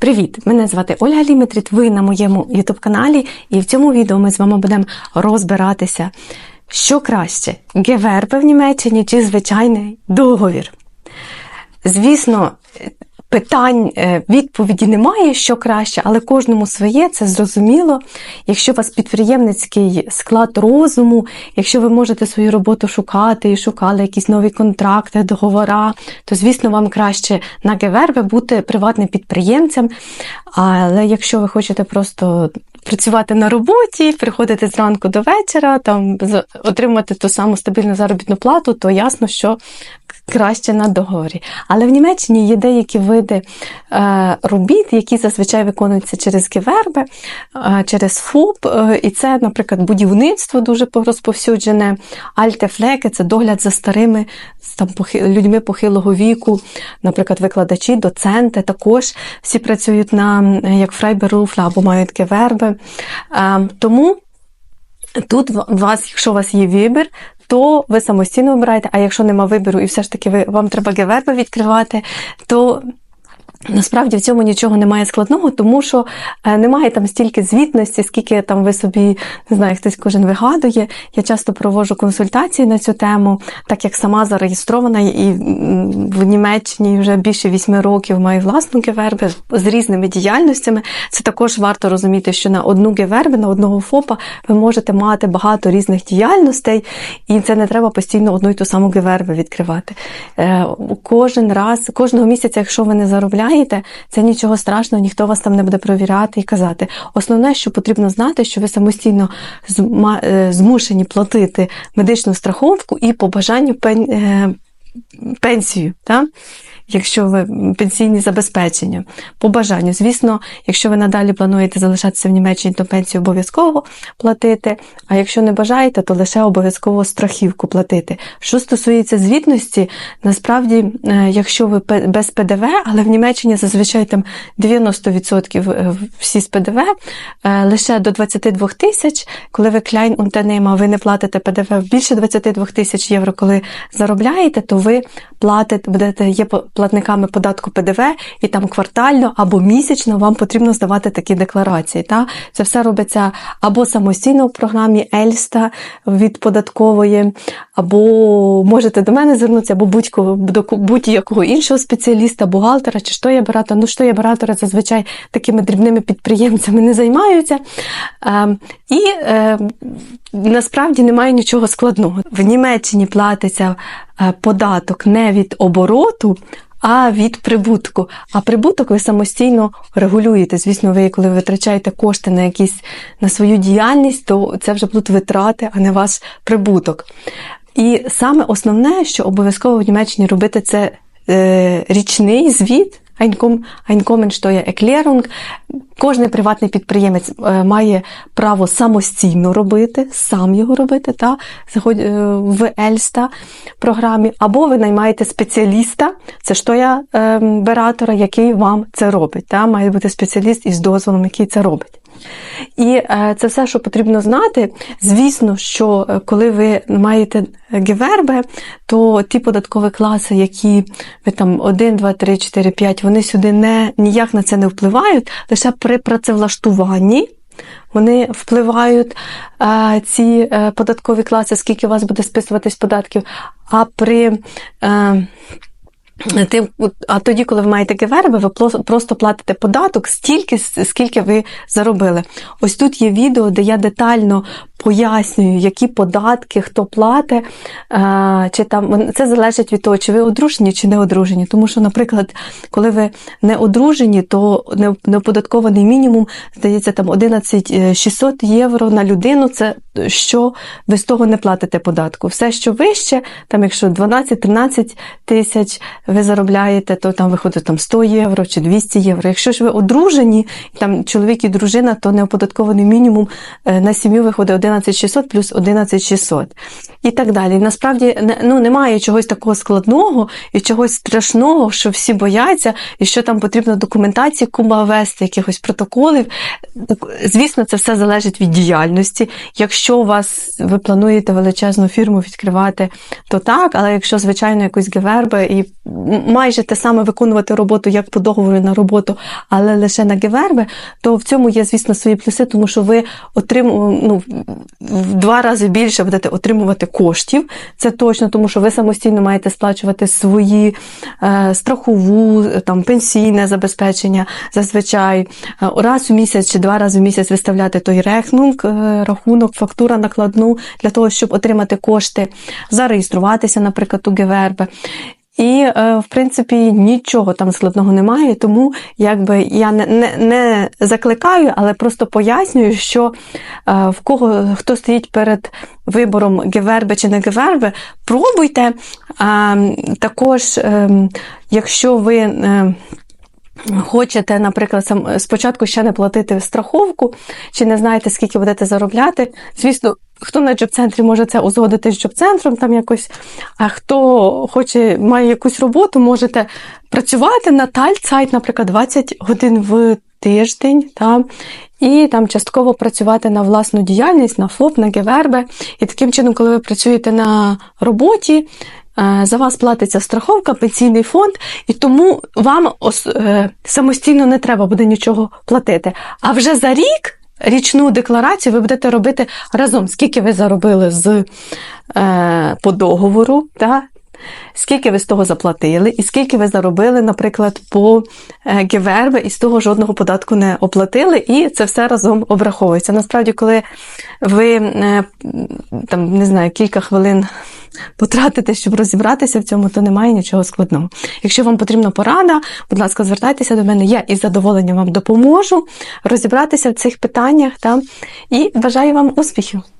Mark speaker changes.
Speaker 1: Привіт! Мене звати Ольга Ліметріт. Ви на моєму youtube каналі, і в цьому відео ми з вами будемо розбиратися, що краще: ГВРП в Німеччині чи звичайний договір. Звісно, питань, е, відповіді немає, що краще, але кожному своє, це зрозуміло. Якщо у вас підприємницький склад розуму, якщо ви можете свою роботу шукати і шукали якісь нові контракти, договора, то, звісно, вам краще на ГВРБ бути приватним підприємцем. Але якщо ви хочете просто працювати на роботі, приходити зранку до вечора, там отримати ту саму стабільну заробітну плату, то ясно, що краще на договорі. Але в Німеччині є деякі види е, робіт, які зазвичай виконуються через ГВРБ, е, через ФОП, е, і це, наприклад, будівництво дуже розповсюджене, альтефлеки це догляд за старими там, людьми похилого віку, наприклад, викладачі, доценти також всі працюють на як Фрайберуфла або мають ГВРБ. Тому Тут у вас, якщо у вас є вибір, то ви самостійно обираєте, а якщо нема вибору і все ж таки ви, вам треба ГВРБ відкривати, то насправді в цьому нічого немає складного, тому що е, немає там стільки звітності, скільки там ви собі, не знаю, хтось кожен вигадує. Я часто проводжу консультації на цю тему, так як сама зареєстрована і в Німеччині вже більше вісьми років маю власну ГВРБ з різними діяльностями. Це також варто розуміти, що на одну ГВРБ, на одного ФОПа ви можете мати багато різних діяльностей, і це не треба постійно одну й ту саму ГВРБ відкривати. Е, Кожен раз, кожного місяця, якщо ви не заробляєте, це нічого страшного, ніхто вас там не буде провіряти і казати. Основне, що потрібно знати, що ви самостійно е, змушені платити медичну страховку і по бажанню пен- е, пенсію. Так? Якщо ви пенсійні забезпечення, по бажанню. Звісно, якщо ви надалі плануєте залишатися в Німеччині, то пенсію обов'язково платити. А якщо не бажаєте, то лише обов'язково страхівку платити. Що стосується звітності, насправді, е, якщо ви без ПДВ, але в Німеччині зазвичай там 90% е, всі з ПДВ, е, лише до 22 тисяч, коли ви Klein Unternehmer, ви не платите ПДВ більше 22 тисяч євро, коли заробляєте, то ви платите, будете є платниками податку ПДВ, і там квартально або місячно вам потрібно здавати такі декларації. Та? Це все робиться або самостійно в програмі Ельста від податкової, або можете до мене звернутися, або будь-якого іншого спеціаліста, бухгалтера чи що є оператора. Ну, що є оператори зазвичай такими дрібними підприємцями не займаються. Е, і е, насправді немає нічого складного. В Німеччині платиться податок не від обороту. А від прибутку. А прибуток ви самостійно регулюєте. Звісно, ви, коли витрачаєте кошти на якісь на свою діяльність, то це вже будуть витрати, а не ваш прибуток. І саме основне, що обов'язково в Німеччині робити, це е, річний звіт. Einkom- Einkommensteuererklärung. Кожний приватний підприємець е, має право самостійно робити, сам його робити та, е, в Ельста програмі, або ви наймаєте спеціаліста, це штоя е, бератора, який вам це робить. Та, має бути спеціаліст із дозволом, який це робить. І е, це все, що потрібно знати. Звісно, що е, коли ви маєте ГВРБ, то ті податкові класи, які ви там 1, 2, 3, 4, 5, вони сюди не, ніяк на це не впливають, лише при працевлаштуванні. Вони впливають е, ці податкові класи, скільки у вас буде списуватись податків. А при Тим, а тоді, коли ви маєте ГВРБ, ви просто платите податок стільки, скільки ви заробили. Ось тут є відео, де я детально пояснюю, які податки, хто платить, е, чи там це залежить від того, чи ви одружені, чи не одружені. Тому що, наприклад, коли ви не одружені, то неоподаткований мінімум, здається, там 11 600 євро на людину. Це що ви з того не платите податку. Все, що вище, там якщо 12-13 тисяч ви заробляєте, то там виходить там 100 євро чи 200 євро. Якщо ж ви одружені, там чоловік і дружина, то неоподаткований мінімум е, на сім'ю виходить 11600 плюс 11600 і так далі. Насправді ну, немає чогось такого складного і чогось страшного, що всі бояться, і що там потрібно документації куба вести, якихось протоколів. Звісно, це все залежить від діяльності. Якщо у вас ви плануєте величезну фірму відкривати, то так, але якщо, звичайно, якусь геверби і майже те саме виконувати роботу, як по договору на роботу, але лише на геверби, то в цьому є, звісно, свої плюси, тому що ви отриму, ну, в два рази більше будете отримувати коштів. Це точно, тому що ви самостійно маєте сплачувати свої е, страхову, там, пенсійне забезпечення зазвичай е, раз у місяць чи два рази в місяць виставляти той рехнунг, е, рахунок, фактура накладну для того, щоб отримати кошти, зареєструватися, наприклад, у Гевербе. І, е, в принципі, нічого там складного немає, тому якби я не, не, не закликаю, але просто пояснюю, що е, в кого хто стоїть перед вибором геверби чи не геверби, пробуйте. А, також, е, якщо ви. Е, Хочете, наприклад, сам спочатку ще не платити страховку, чи не знаєте, скільки будете заробляти. Звісно, хто на джоб-центрі може це узгодити з джоб-центром там якось, а хто хоче, має якусь роботу, можете працювати на тальцайт, наприклад, 20 годин в тиждень, та, і там частково працювати на власну діяльність, на ФОП, на гевербе. І таким чином, коли ви працюєте на роботі, е, за вас платиться страховка, пенсійний фонд, і тому вам е, самостійно не треба буде нічого платити. А вже за рік річну декларацію ви будете робити разом, скільки ви заробили з, е, по договору, та, скільки ви з того заплатили, і скільки ви заробили, наприклад, по ГВРБ, і з того жодного податку не оплатили, і це все разом обраховується. Насправді, коли ви е, там, не знаю, кілька хвилин потратите, щоб розібратися в цьому, то немає нічого складного. Якщо вам потрібна порада, будь ласка, звертайтеся до мене, я із задоволенням вам допоможу розібратися в цих питаннях та, і бажаю вам успіхів!